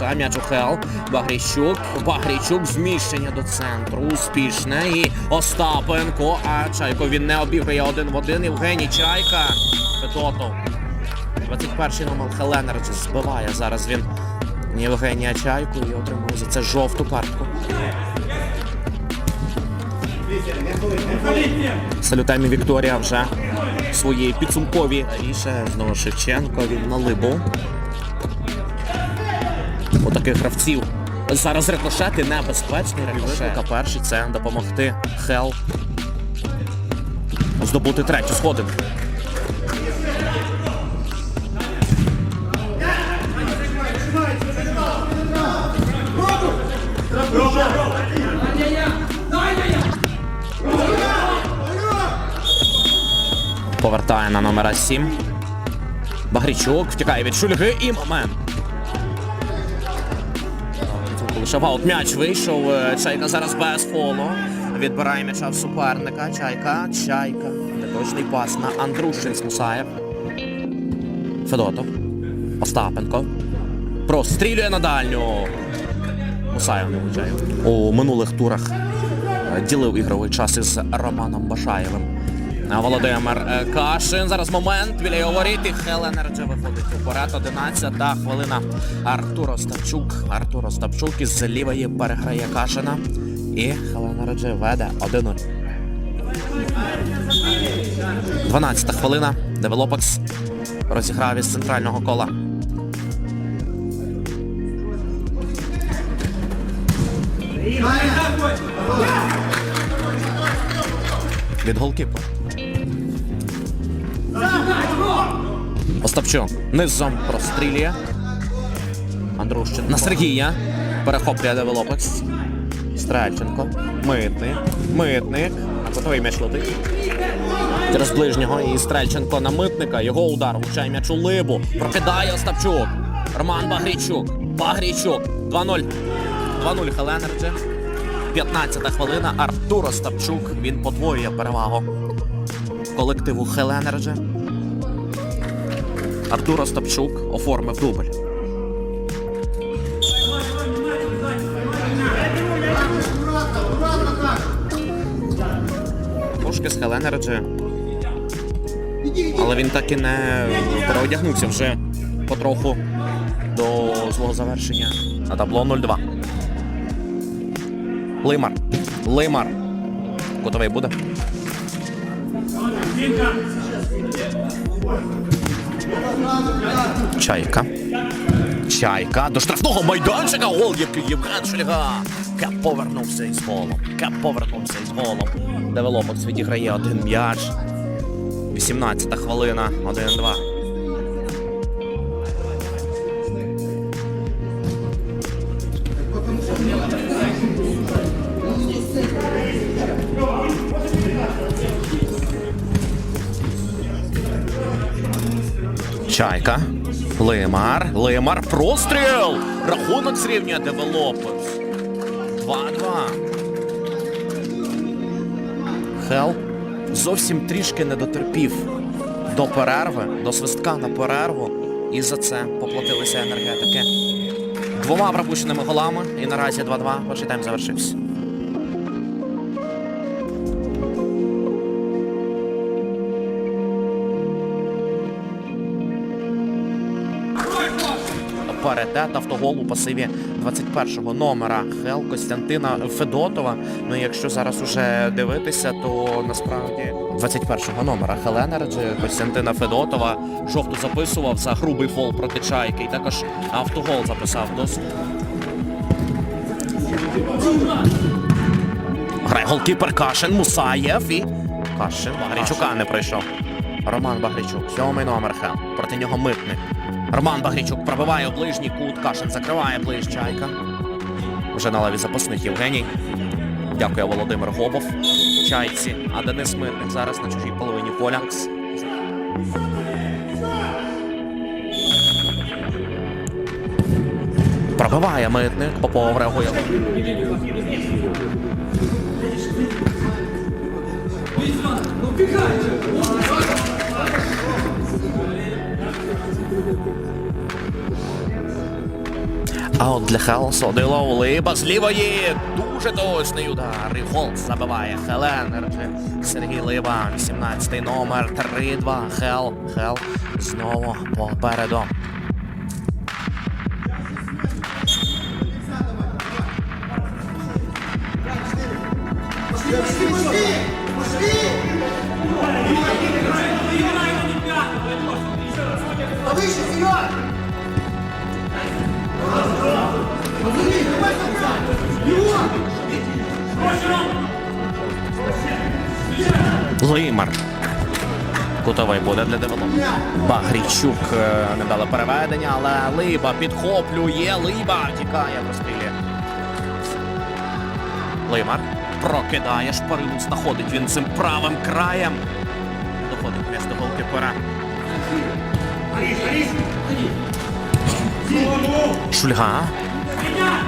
залишає м'яч у Хел. Багрійчук. Багрійчук зміщення до центру. Успішне. І Остапенко. А Чайко він не обіграє один в один. Євгеній Чайка. Федотов. 21-й номер Хеленерджі збиває зараз він Євгенія Чайку і отримує за це жовту картку. Салютами Вікторія вже свої підсумкові. Ріше знову Шевченко він на либу. У таких гравців. Зараз рикошети небезпечний рикошет. Перший це допомогти Хел здобути третю сходинку. Повертає на номера 7. Багрічук втікає від шульги і момент. Лише м'яч вийшов. Е, Чайка зараз без фолу. Відбирає м'яча в суперника. Чайка, чайка. Неточний пас на Андрушин Мусаєв. Федотов. Остапенко. Прострілює на дальню. Мусаєв не влучає. У минулих турах е, ділив ігровий час із Романом Башаєвим. А Володимир е, Кашин. Зараз момент біля його воріт. І Хелен Ердже виходить уперед. 11 та хвилина. Артур Остапчук. Артур Остапчук із лівої переграє Кашина. І Хелен Ердже веде 1-0. 12 хвилина. Девелопекс розіграв із центрального кола. Від голкіпера. Остапчук низом прострілює. Андрущин на Сергія. Перехоплює девелопекс. Стрельченко. Митник. Митник. На готовий м'яч летить. Через ближнього і Стрельченко на митника. Його удар влучає м'яч у либу. Прокидає Остапчук. Роман Багрійчук. Багрійчук. 2-0. 2-0 Хеленерджі. 15 хвилина. Артур Остапчук. Він подвоює перевагу колективу Хеленерджі. Артур Остапчук оформив дубль. Трошки з Хеленерджі. Але він так і не переодягнувся вже потроху до свого завершення на табло 0-2. Лимар. Лимар. Готовий буде. Чайка. Чайка до штрафного майданчика. Гол, який Євген Шульга. Кеп повернувся із голом. Кеп повернувся із голом. Девелопекс відіграє один м'яч. 18-та хвилина. 1-2. Чайка. Лимар. Лимар. Простріл! Рахунок зрівнює девелопекс. 2-2. Хел зовсім трішки не дотерпів до перерви, до свистка на перерву. І за це поплатилися енергетики. Двома пропущеними голами. І наразі 2-2. Перший тайм завершився. Паритет автогол у пасиві 21-го номера Хел Костянтина Федотова. Ну і якщо зараз уже дивитися, то насправді 21-го номера Хеленерджі Костянтина Федотова жовту записував за грубий фол проти чайки. І також автогол записав досить. Грає голкіпер Кашин Мусаєв і Кашин Багрічука не пройшов. Роман Багрічук, сьомий номер Хел. Проти нього митник. Роман Багрічук пробиває у ближній кут. Кашин закриває ближ Чайка. Вже на лаві запасних Євгеній. Дякує Володимир Гобов. Чайці. А Денис Митник зараз на чужій половині поля. Пробиває митник. Попов реагує. А от для Хелса Одило Либа з лівої дуже точний удар. І гол забиває Хеленерджі. Сергій Либа, 18 номер, 3-2. Хел, Хел знову попереду. Повыше, вперед! Лимар. Кутовий буде для девелопменту. Багрійчук е, не дали переведення, але Либа підхоплює. Либа тікає в розстрілі. Лимар прокидає шпарину, знаходить він цим правим краєм. Доходить до голкіпера. Шульга.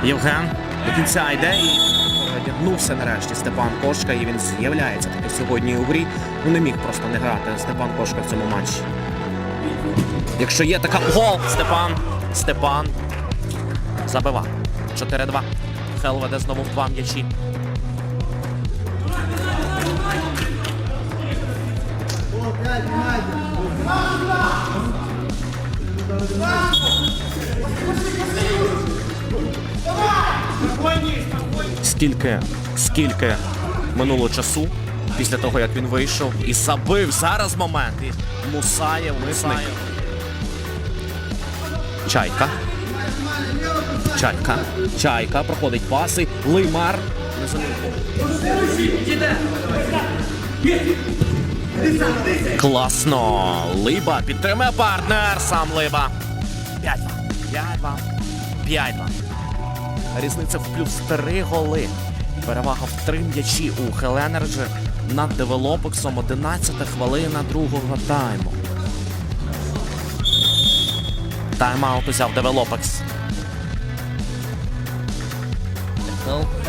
Євген до кінця йде і віднувся нарешті Степан Кошка, і він з'являється таки сьогодні у грі. Ну не міг просто не грати Степан Кошка в цьому матчі. Якщо є така гол, Степан. Степан забива. 4-2. Хел веде знову в два м'ячі. Скільки, скільки минуло часу після того, як він вийшов і забив зараз момент. І Мусаєв, Мусаєв. Чайка. Чайка. Чайка. Проходить паси. Не. Класно. Либа підтримує партнер. Сам Либа. 5-2. 5-2. 5-2. Різниця в плюс 3 голи. Перевага в три м'ячі у Хеленерджі над девелопексом 11 хвилина другого тайму. Тайм-аут узяв девелопекс.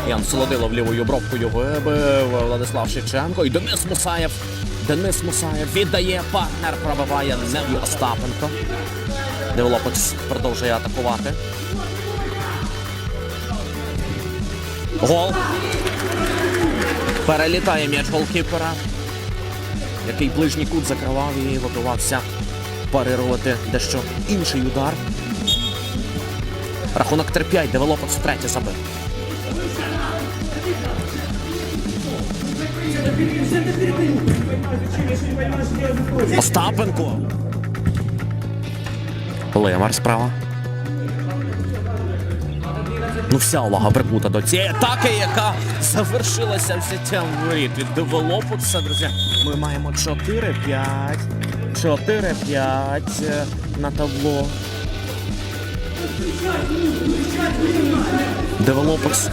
Ян Солодилов лівою бровкою вибив Владислав Шевченко і Денис Мусаєв. Денис Мусаєв віддає партнер, пробиває Остапенко. Девелопекс продовжує атакувати. Гол. Перелітає м'яч голкіпера, який ближній кут закривав і готувався парирувати дещо інший удар. Рахунок 3-5, девелопекс втретє забив. Остапенко. Лемар справа. Ну, вся увага прикута до цієї атаки, яка завершилася взяттям воріт від девелопекса, друзі. Ми маємо 4-5. 4-5 е, на табло. Девелопекс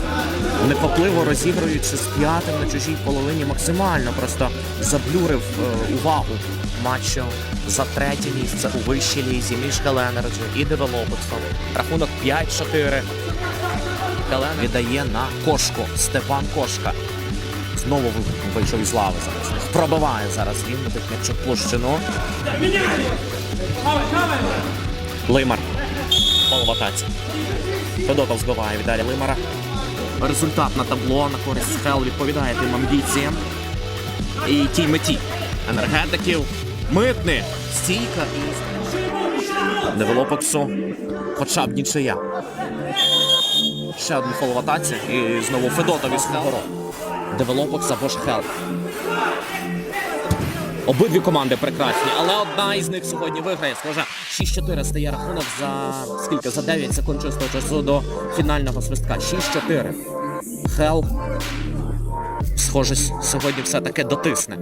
неквапливо розігруючи з п'ятим на чужій половині максимально просто заблюрив е, увагу матчу за третє місце у вищій лізі між Хеленерджі і Девелопексом. Рахунок 5-4. Віддає на кошку. Степан Кошка. Знову вийшов із лави зараз. Пробиває зараз він на площину. Лимар. Пол в атаці. Федотов збиває Віталія Лимара. Результат на табло на користь Хел відповідає тим амбіціям. І тій меті енергетиків. Митни, стійка і девелопексу. Хоча б нічия. Ще один фол. І знову Федотов із ворот. Девелопекс або ж Хел. Обидві команди прекрасні, але одна із них сьогодні виграє. Схоже, 6-4 стає рахунок за скільки? За 9 секунд чистого часу до фінального свистка. 6-4. Хел. Схоже, сьогодні все-таки дотисне.